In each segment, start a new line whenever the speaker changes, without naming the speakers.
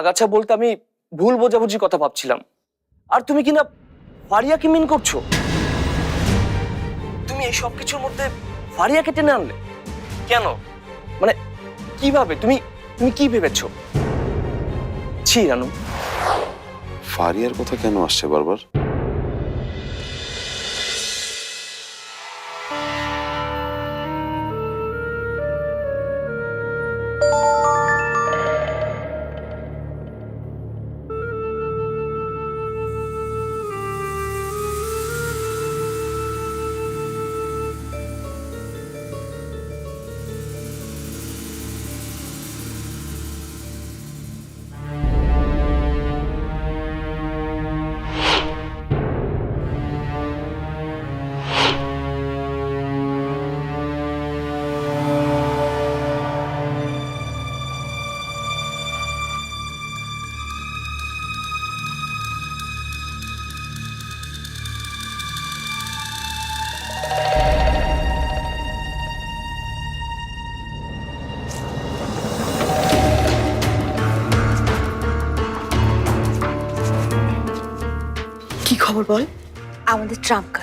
আগাছা বলতে আমি ভুল বোঝাবুঝি কথা ভাবছিলাম। আর তুমি কিনা ফারিয়াকে মিন করছ? তুমি এই সব কিছুর মধ্যে ফারিয়াকে টেনে আনলে? কেন? মানে কীভাবে? তুমি তুমি কি ভেবেছো? ছি, রানু।
ফারিয়ার কথা কেন আসছে বারবার?
বল।
আমাদের ট্রাম্প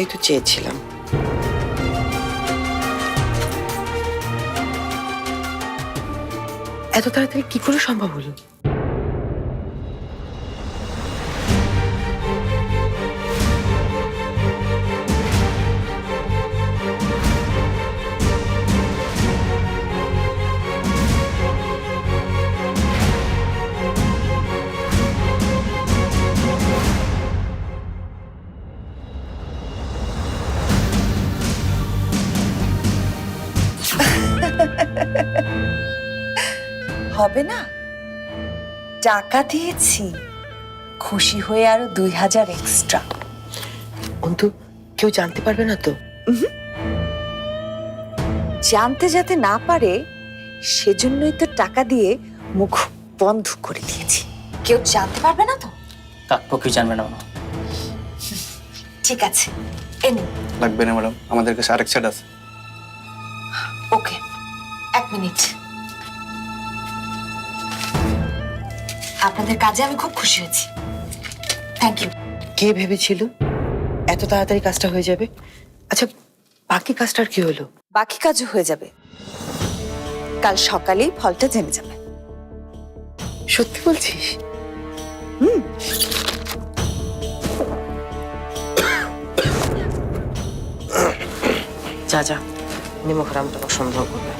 এটাই তো চেয়েছিলাম। এত তাড়াতাড়ি কি করে সম্ভব হলো?
হবে না? টাকা দিয়েছি। খুশি হয়ে আরও দুই হাজার এক্সট্রা
অন্তু কেউ জানতে পারবে না তো?
জানতে যাতে না পারে সেজন্যই তো টাকা দিয়ে মুখ বন্ধ করে দিয়েছি। কেউ জানতে পারবে না তো?
কাকপক্ষী জানবে না
ঠিক আছে এনে
লাগবে না ম্যাডাম। আমাদের কাছে আরেক সেট আছে।
ওকে এক মিনিট। আপনাদের কাজে আমি খুব খুশি হয়েছি। থ্যাংক ইউ
কে ভেবেছিল? এত তাড়াতাড়ি কাজটা হয়ে যাবে? আচ্ছা বাকি কাজটার কি হলো?
বাকি কাজও হয়ে যাবে। কাল সকালেই ফলটা জেনে যাবে।
সত্যি বলছিস? হুম। যা যা। নিমখরামটা সন্দেহ করবে।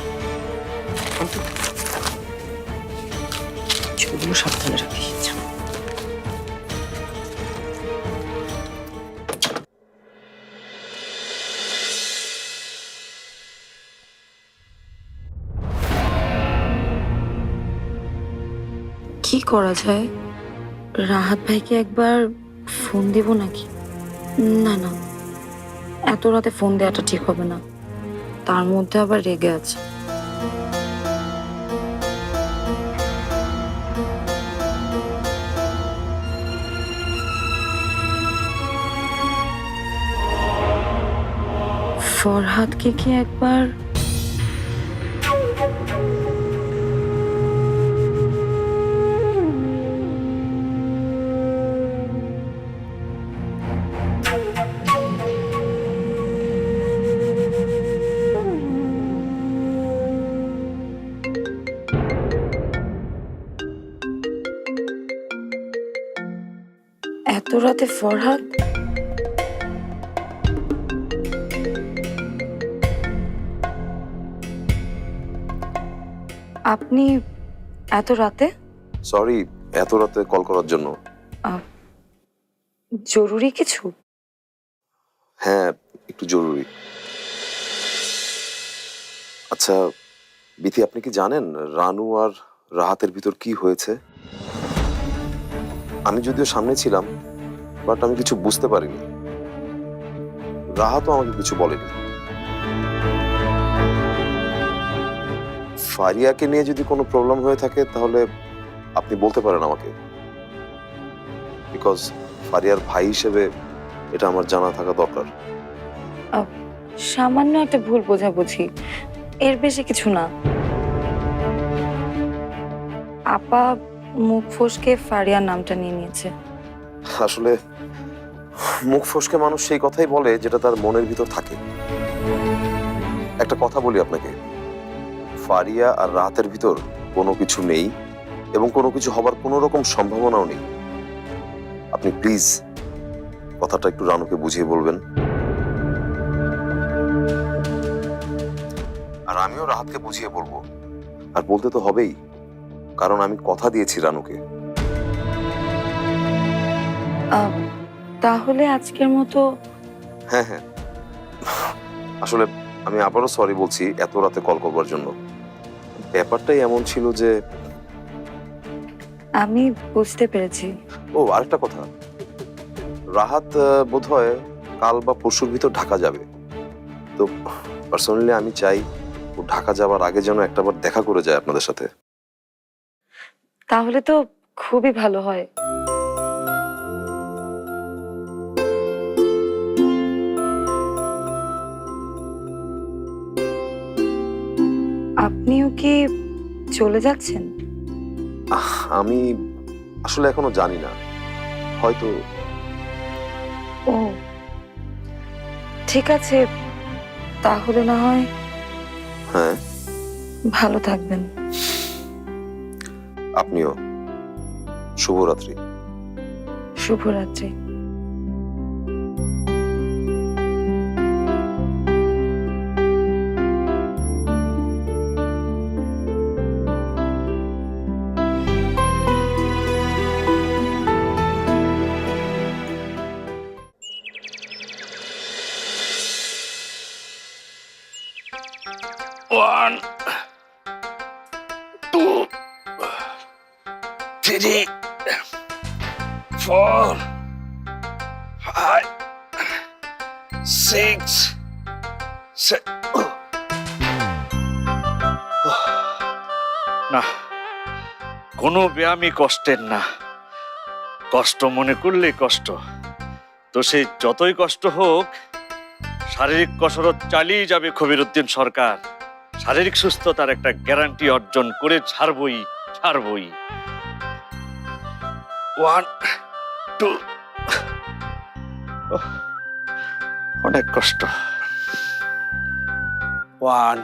চুলগুলো সাবধানে রাখিস।
কি করা যায়? রাহাত ভাইকে একবার ফোন দেব নাকি? না না। এত রাতে ফোন দেওয়াটা ঠিক হবে না। তার মধ্যে আবার রেগে আছে। ফরহাদকে কি একবার এত রাতে ফরহাদ আপনি এত রাতে?
সরি এত রাতে কল করার জন্য।
জরুরি কিছু?
হ্যাঁ একটু জরুরি। আচ্ছা বিথি আপনি কি জানেন রানু আর রাহাতের ভিতর কি হয়েছে? আমি যদিও সামনে ছিলাম বাট আমি কিছু বুঝতে পারিনি। রাহাতও আমাকে কিছু বলেনি। ফারিয়াকে নিয়ে যদি কোনো প্রবলেম হয়ে থাকে তাহলে আপনি বলতে পারেন আমাকে। বিকজ ফারিয়ার ভাই হিসেবে এটা আমার জানা থাকা দরকার।
সামান্য একটা ভুল বোঝাবুঝি। এর বেশি কিছু না। আপা মুখ ফসকে ফারিয়ার নামটা নিয়ে নিয়েছে।
আসলে মুখ ফসকে মানুষ সেই কথাই বলে যেটা তার মনের ভিতর থাকে। একটা কথা বলি আপনাকে। ফারিয়া আর রাতের ভিতর কোনো কিছু নেই এবং কোনো কিছু হবার কোনো রকম সম্ভাবনাও নেই। আপনি প্লিজ কথাটা একটু রানুকে বুঝিয়ে বলবেন। আর আমিও রাহাতকে বুঝিয়ে বলব। আর বলতে তো হবেই কারণ আমি কথা দিয়েছি রানুকে।
তাহলে আজকের মতো
হ্যাঁ হ্যাঁ। আসলে আমি আবারও সরি বলছি এত রাতে কল করবার জন্য। ব্যাপারটাই এমন ছিল যে
আমি বুঝতে পেরেছি।
ও আরেকটা কথা। রাহাত বোধহয় কাল বা পরশুর ভিতর ঢাকা যাবে। তো পার্সোনালি আমি চাই ও ঢাকা যাওয়ার আগে যেন একটাবার দেখা করে যায় আপনাদের সাথে।
তাহলে তো খুবই ভালো হয়। আপনিও কি চলে যাচ্ছেন?
আমি আসলে এখনও জানি না। হয়তো
ও। ঠিক আছে তাহলে না হয়
হ্যাঁ?
ভালো থাকবেন।
আপনিও। শুভরাত্রি।
শুভরাত্রি।
Two, three, four, five, six, seven. না কোনো ব্যায়ামই কষ্টের না। কষ্ট মনে করলে কষ্ট। তো সে যতই কষ্ট হোক শারীরিক কসরত চালিয়ে যাবে খবিরুদ্দিন সরকার। শারীরিক সুস্থতার একটা গ্যারান্টি অর্জন করে ছাড়বই ছাড়বই। ওয়ান টু অনেক কষ্ট। One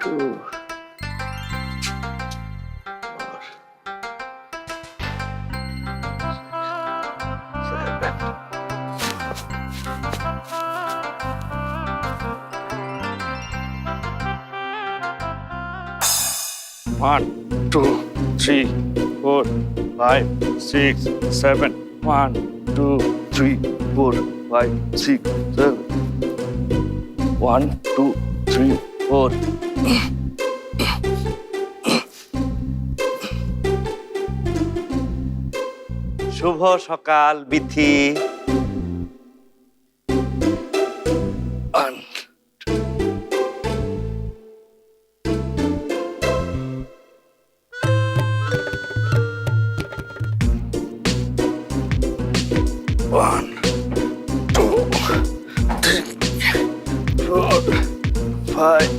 two One, two, three, four, five, six, seven. One, two, three, four, five, six, seven. One, two, three, four. শুভ সকাল Bithi One, two, three, four, five,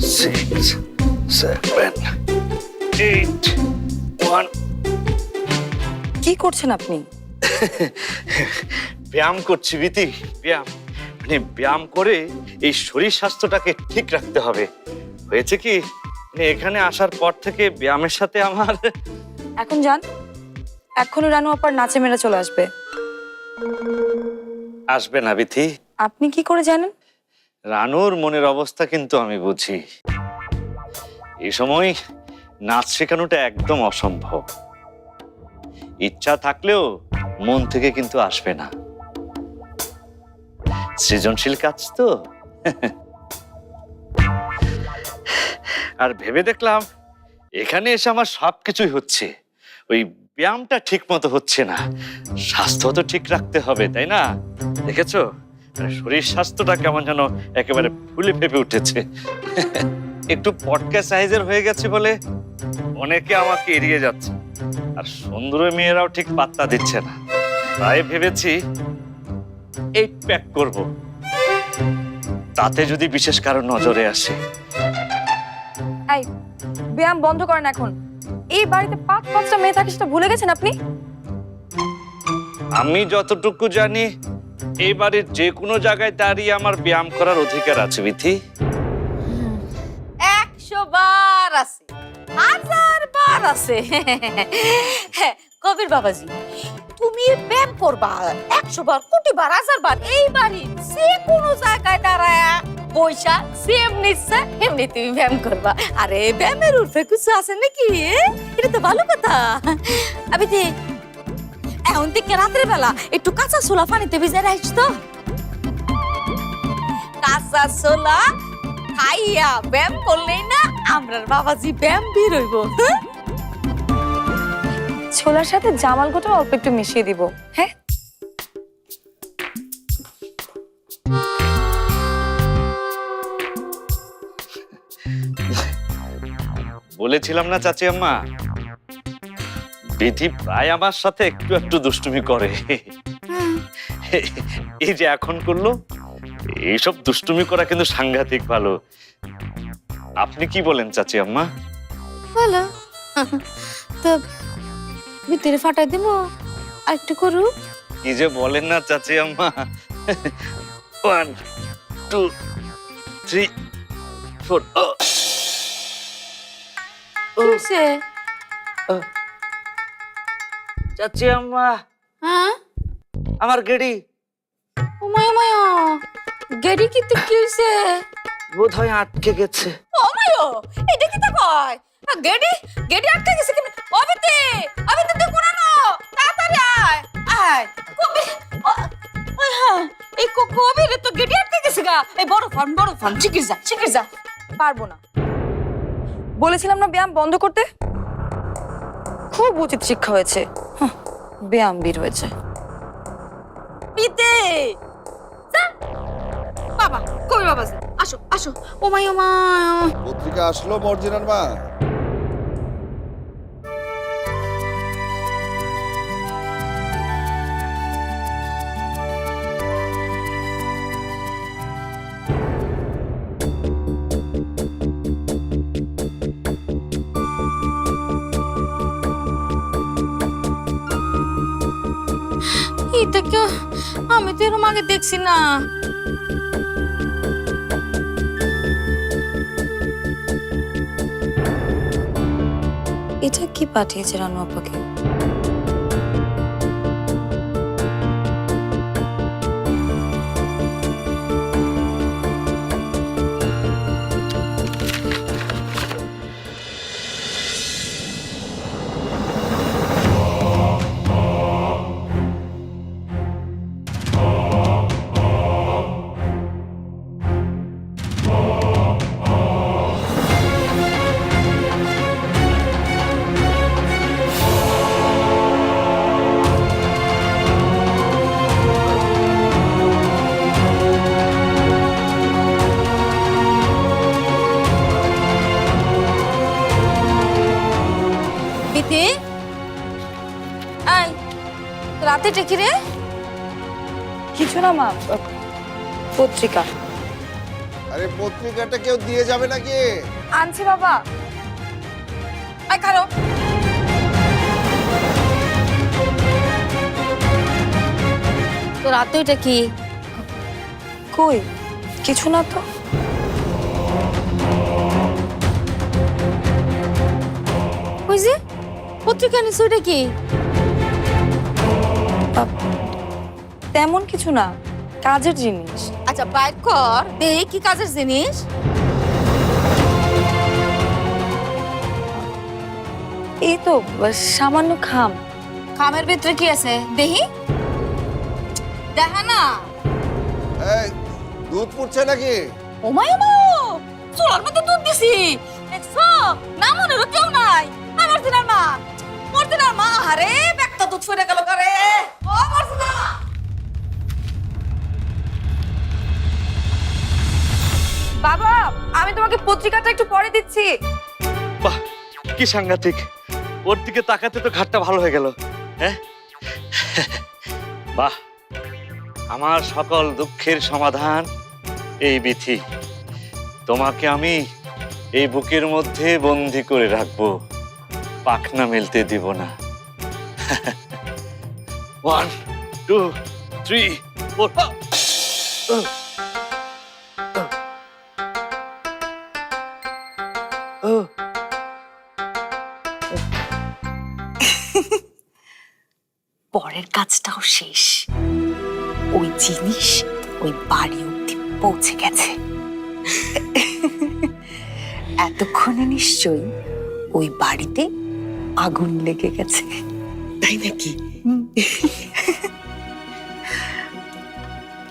six, seven, eight, one.
কি করছেন আপনি?
ব্যায়াম করছি বিতি ব্যায়াম। মানে ব্যায়াম করে এই শরীর স্বাস্থ্যটাকে ঠিক রাখতে হবে। হয়েছে কি? মানে এখানে আসার পর থেকে ব্যায়ামের সাথে আমার
এখন যান। এখনই রানু আপার নাচে মেরে চলে আসবে।
আসবে না বিথি।
আপনি কি করে জানেন?
রানুর মনের অবস্থা কিন্তু আমি বুঝি। এই সময় নাচ শেখানোটা একদম অসম্ভব। ইচ্ছা থাকলেও মন থেকে কিন্তু আসবে না। সৃজনশীল কাজ তো। আর ভেবে দেখলাম এখানে এসে আমার সব কিছুই হচ্ছে। ওই ব্যায়ামটা ঠিক মতো হচ্ছে না। স্বাস্থ্য তো ঠিক রাখতে হবে, তাই না? দেখেছ? মানে শরীর স্বাস্থ্যটা কেমন যেন একেবারে ফুলে ফেপে উঠেছে। একটু পটকা সাইজের হয়ে গেছে বলে অনেকে আমাকে এড়িয়ে যাচ্ছে। আর সুন্দর মেয়েরাও ঠিক পাত্তা দিচ্ছে না। তাই ভেবেছি এই প্যাক করব। তাতে যদি বিশেষ কারও নজরে আসে।
ব্যায়াম বন্ধ করেন এখন। এই বাড়িতে পাঁচ পাঁচটা মেয়ে থাকে সেটা ভুলে গেছেন আপনি?
আমি যতটুকু জানি এই বাড়ির যে কোনো জায়গায় দাঁড়িয়ে আমার ব্যায়াম করার অধিকার আছে বিথি।
একশো বার আছে। হাজার বার আছে। কবির বাবাজি তুমি ব্যায়াম করবা একশো বার কোটি বার হাজার বার। এই বাড়ি যে কোনো জায়গায় দাঁড়ায় পয়সা সেম নিচ্ছে এমনি তুমি ব্যায়াম করবা। আরে ব্যায়ামের উর্ফে কিছু আছে নাকি? এটা তো ভালো কথা। আমি যে এখন থেকে রাতের বেলা একটু কাঁচা ছোলা পানিতে ভিজে রাখিস তো। কাঁচা ছোলা খাইয়া ব্যায়াম করলেই না আমরার বাবাজি ব্যায়াম বের হইব হ্যাঁ?
ছোলার সাথে জামাল গোটা অল্প একটু মিশিয়ে দিব। হ্যাঁ?
বলেছিলাম না চাচি আম্মা? বিধি প্রায় আমার সাথে একটু একটু দুষ্টুমি করে। এই যে এখন করল এইসব দুষ্টুমি করা কিন্তু সাংঘাতিক ভালো। আপনি কি বলেন চাচি আম্মা?
ভালো তো ভিতরে ফাটাই দিব আর একটু করু।
কি যে বলেন না চাচি আম্মা? ওয়ান টু থ্রি ফোর
কিসে?
চাচি আম্মা।
হ্যাঁ?
আমার গেড়ি।
ওমায় ওমায় গেডি কি তো কি হইছে
বোধ হয় আটকে গেছে।
ওমায় এটা কি তো কয়? গেডি গেডি আটকে গেছে কেন? অবিতে অবিতে তো কোন না তাড়াতাড়ি আয় আয়। কবি হ্যাঁ এই কো কবি রে তো গেডি আটকে গেছে গা। এই বড় ফার্ম বড় ফার্ম শিগগির যা।
পারব না। বলেছিলাম না ব্যায়াম বন্ধ করতে? খুব উচিত শিক্ষা হয়েছে। ব্যায়াম বীর হয়েছে।
পিতে! বাবা কবি বাবা? আসো আসো। আসো ওমাই মা।
পত্রিকা আসলো, মর্জিনার মা।
কেউ আমি তো এরম আগে দেখছি না।
এটা কি পাঠিয়েছে রানু আপাকে? কিছু না মা পত্রিকা।
আরে পত্রিকাটা কেউ দিয়ে যাবে নাকি?
আনছি বাবা।
আই খারো। তো রাতে এটা কি?
কই? কিছু না তো।
ওই যে পত্রিকা এটা কি?
তেমন কিছু না কাজের জিনিস।
আচ্ছা বাইর কর দেই কি কাজের জিনিস।
এই তো সামান্য খাম।
খামের ভিতরে কি আছে? দেহি দেখা। না
এই দুধ পুড়ছে নাকি?
ওমাই ওমা চোরার মতো দুধ দিছি।
দেখছ? না মনে হলো কেউ নাই। আমার দিনার মা। মোর দিনার মা আরে ব্যাগটা দুধ ফেরে গেল করে। ও
বাবা, আমি তোমাকে পত্রিকাটা একটু পরে দিচ্ছি।
বাহ, কি সাংঘাতিক। ওর দিকে তাকাতে তো ঘাটটা ভালো হয়ে গেল। হ্যাঁ? বাহ, আমার সকল দুঃখের সমাধান এই বিথি। তোমাকে আমি এই বুকের মধ্যে বন্দি করে রাখব। পাখনা মেলতে দিব না। ওয়ান টু থ্রি ফোর
কাজটাও শেষ। ওই জিনিস ওই বাড়ি অব্দি পৌঁছে গেছে। এতক্ষণে নিশ্চয়ই ওই বাড়িতে আগুন লেগে গেছে।
তাই নাকি?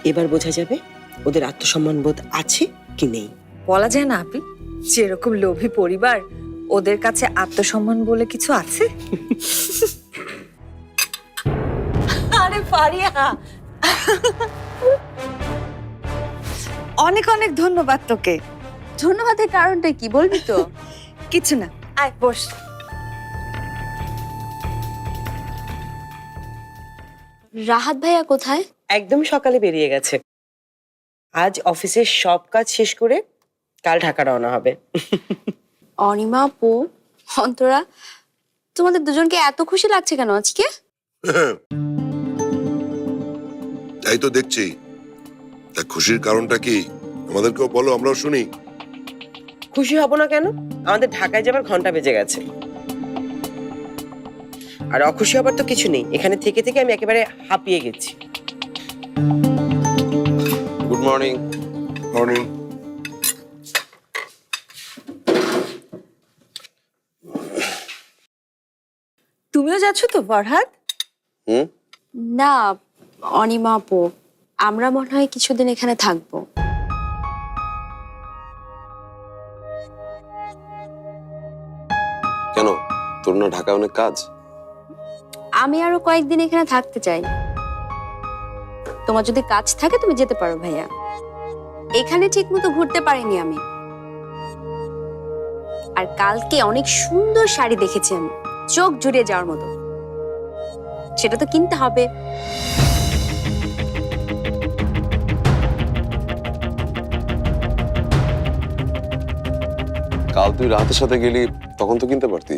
এবার বোঝা যাবে ওদের আত্মসম্মান বোধ আছে কি নেই।
বলা যায় না আপনি যেরকম লোভী পরিবার ওদের কাছে আত্মসম্মান বলে কিছু আছে?
ফারিয়া।
অনেক অনেক ধন্যবাদ তোকে। ধন্যবাদের কারণটা কি বলবি তো? কিছু না। আয় বস।
রাহাত ভাইয়া কোথায়?
একদম সকালে বেরিয়ে গেছে। আজ অফিসের সব কাজ শেষ করে কাল ঢাকা রওনা হবে।
অনিমা পু অন্তরা তোমাদের দুজনকে এত খুশি লাগছে কেন আজকে?
তাই তো দেখছি। তা খুশির কারণটা কি? আমাদেরকেও বলো আমরাও শুনি।
খুশি হব না কেন? আমাদের ঢাকায় যাবার ঘণ্টা বেজে গেছে। আর অখুশি হবার তো কিছু নেই। এখানে থেকে থেকে আমি একেবারে হাঁপিয়ে গেছি।
গুড মর্নিং
মর্নিং
তুমিও যাচ্ছ তো ফরহাদ?
হুম?
না অনিমা আপু আমরা মনে হয় কিছুদিন এখানে থাকব।
কেন? তোর না ঢাকায় অনেক কাজ?
আমি আরও কয়েকদিন এখানে থাকতে চাই। তোমার যদি কাজ থাকে তুমি যেতে পারো ভাইয়া। এখানে ঠিক মতো ঘুরতে পারিনি আমি। আর কালকে অনেক সুন্দর শাড়ি দেখেছি আমি। চোখ জুড়িয়ে যাওয়ার মতো। সেটা তো কিনতে হবে।
কাল তুই রাতের সাথে গেলি, তখন তো কিনতে পারতি।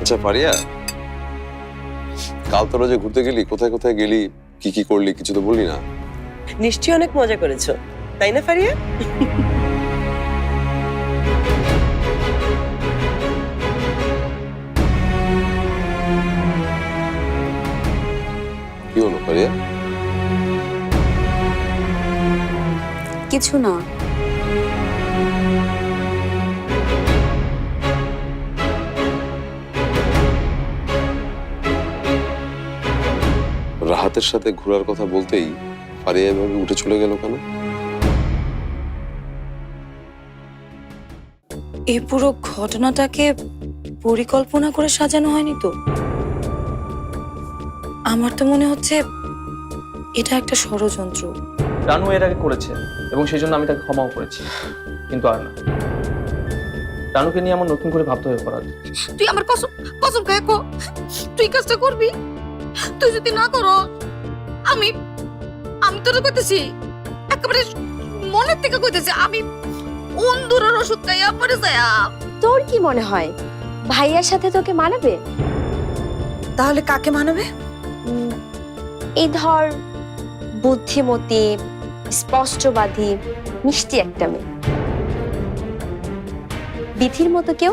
আচ্ছা পারিয়া কাল তোরা যে ঘুরতে গেলি, কোথায় কোথায় গেলি, কি কি করলি, কিছু তো বললি না?
নিশ্চয়ই অনেক মজা করেছ, তাই না, ফারিয়া?
কিছু না।
রাহাতের সাথে ঘোরার কথা বলতেই ফারিয়া এভাবে উঠে চলে গেল কেন?
এই পুরো ঘটনাটাকে পরিকল্পনা করে সাজানো হয়নি তো? আমার তো মনে হচ্ছে এটা একটা ষড়যন্ত্র।
রানু এর আগে করেছে এবং সেই জন্য আমি তাকে ক্ষমাও করেছি কিন্তু আর না। রানুকে নিয়ে আমার নতুন করে ভাবতে হয়ে পড়া
তুই আমার কসম কসম খায় কো? তুই কাজটা করবি? তুই যদি না করো আমি আমি তোর কইতেছি একেবারে মনের থেকে কইতেছি আমি অন্ধুরের ওষুধ খাইয়া পড়ে যায়া তোর কি মনে হয়? ভাইয়ার সাথে তোকে মানাবে?
তাহলে কাকে মানাবে?
এই ধর বুদ্ধিমতী স্পষ্টবাদী মিষ্টি একটা মেয়ে। বিধির মতো কেউ?